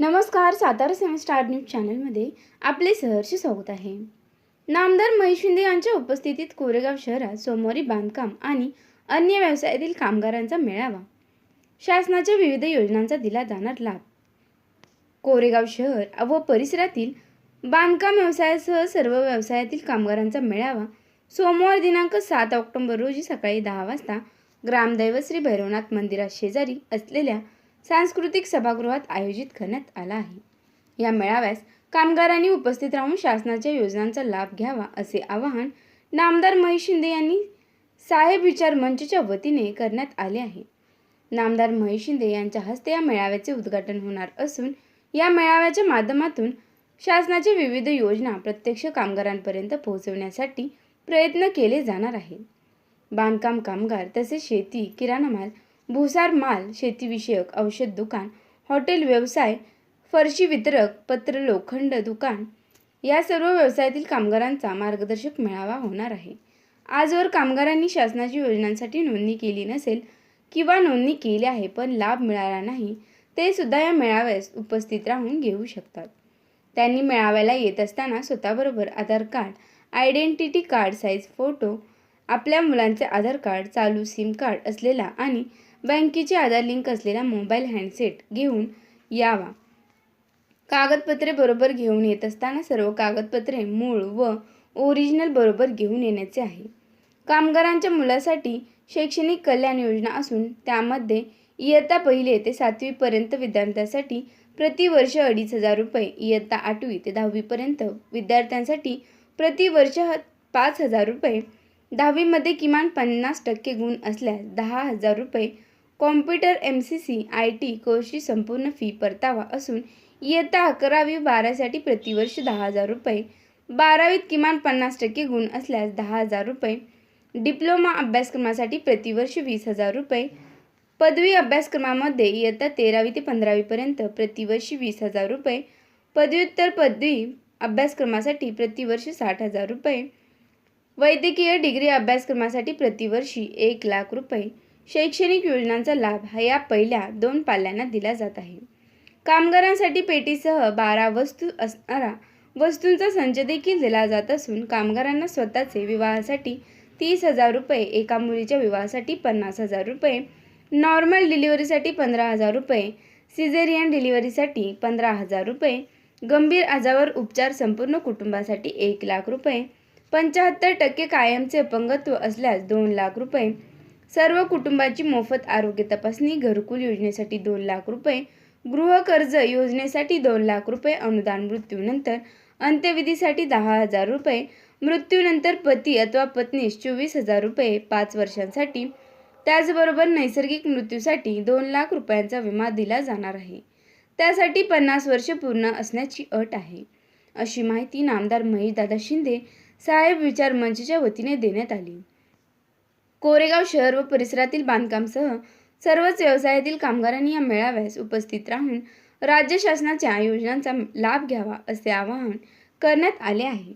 नमस्कार सातारा सेवन star news चॅनलमध्ये आपले सहर्ष स्वागत आहे. नामदार महेश शिंदे यांच्या उपस्थितीत कोरेगाव शहरात सोमवारी बांधकाम आणि अन्य व्यवसायातील कामगारांचा मेळावा. शासनाच्या विविध योजनांचा दिला जाणार लाभ. कोरेगाव शहर व परिसरातील बांधकाम व्यवसायासह सर्व व्यवसायातील कामगारांचा मेळावा सोमवार दिनांक सात ऑक्टोबर रोजी सकाळी दहा वाजता ग्रामदैवत श्री भैरवनाथ मंदिरात शेजारी असलेल्या सांस्कृतिक सभागृहात आयोजित करण्यात आला आहे. या मेळाव्यास कामगारांनी उपस्थित राहून शासनाच्या योजनांचा लाभ घ्यावा असे आवाहन नामदार महेश शिंदे यांनी साहेब विचार मंचच्या वतीने करण्यात आले आहे. नामदार महेश शिंदे यांच्या हस्ते या मेळाव्याचे उद्घाटन होणार असून या मेळाव्याच्या माध्यमातून शासनाच्या विविध योजना प्रत्यक्ष कामगारांपर्यंत पोहोचवण्यासाठी प्रयत्न केले जाणार आहेत. बांधकाम कामगार तसेच शेती किराणा माल भुसार माल शेतीविषयक औषध दुकान हॉटेल व्यवसाय फरशी वितरक पत्र लोखंड दुकान या सर्व व्यवसायातील कामगारांचा मार्गदर्शक मेळावा होणार आहे. आजवर कामगारांनी शासनाची योजनांसाठी नोंदणी केली नसेल किंवा नोंदणी केली आहे पण लाभ मिळाला नाही ते सुद्धा या मेळाव्यास उपस्थित राहून घेऊ शकतात. त्यांनी मेळाव्याला येत असताना स्वतःबरोबर Aadhaar card identity card size photo आपल्या मुलांचे आधार कार्ड चालू सिम कार्ड असलेला आणि बँकेचे आधार लिंक असलेला मोबाईल हँडसेट घेऊन यावा. कागदपत्रे बरोबर घेऊन येत असताना सर्व कागदपत्रे मूळ व ओरिजिनल बरोबर घेऊन येण्याचे आहे. कामगारांच्या मुलासाठी शैक्षणिक कल्याण योजना असून त्यामध्ये इयत्ता पहिली ते सातवीपर्यंत विद्यार्थ्यांसाठी प्रतिवर्ष अडीच हजार रुपये इयत्ता आठवी ते दहावीपर्यंत विद्यार्थ्यांसाठी प्रतिवर्ष ह- पाच हजार रुपये दहावीमध्ये किमान पन्नास टक्के गुण असल्यास दहा हजार रुपये computer M C C I T कोर्सची संपूर्ण फी परतावा असून इयत्ता अकरावी बारासाठी प्रतिवर्ष दहा हजार रुपये बारावीत किमान पन्नास टक्के गुण असल्यास दहा हजार रुपये डिप्लोमा अभ्यासक्रमासाठी प्रतिवर्ष वीस हजार रुपये पदवी अभ्यासक्रमामध्ये इयत्ता तेरावी ते पंधरावीपर्यंत प्रतिवर्षी वीस हजार रुपये पदव्युत्तर पदवी अभ्यासक्रमासाठी प्रतिवर्ष साठ हजार रुपये वैद्यकीय डिग्री अभ्यासक्रमासाठी प्रतिवर्षी एक लाख रुपये शैक्षणिक योजनांचा लाभ हा या पहिल्या दोन पाल्यांना दिला जात आहे. कामगारांसाठी पेटीसह बारा वस्तू असणारा वस्तूंचा संच देखील दिला जात असून कामगारांना स्वतःचे विवाहासाठी तीस हजार रुपये एका मुलीच्या विवाहासाठी पन्नास हजार रुपये नॉर्मल डिलिव्हरीसाठी पंधरा हजार रुपये सिझेरियन डिलिव्हरीसाठी पंधरा हजार रुपये गंभीर आजारावर उपचार संपूर्ण कुटुंबासाठी एक लाख रुपये पंच्याहत्तर टक्के कायमचे अपंगत्व असल्यास दोन लाख रुपये सर्व कुटुंबाची मोफत आरोग्य तपासणी घरकुल योजनेसाठी दोन लाख रुपये गृहकर्ज योजनेसाठी दोन लाख रुपये अनुदान मृत्यूनंतर अंत्यविधीसाठी दहा हजार रुपये मृत्यूनंतर पती अथवा पत्नीस चोवीस हजार रुपये पाच वर्षांसाठी त्याचबरोबर नैसर्गिक मृत्यूसाठी दोन लाख रुपयांचा विमा दिला जाणार आहे. त्यासाठी पन्नास वर्ष पूर्ण असण्याची अट आहे. अशी माहिती नामदार महेशदादा शिंदे साहेब विचार मंचच्या वतीने देण्यात आली. कोरेगाव शहर व परिसरातील बांधकामसह सर्वच व्यवसायातील कामगारांनी या मेळाव्यास उपस्थित राहून राज्य शासनाच्या योजनांचा लाभ घ्यावा असे आवाहन करण्यात आले आहे.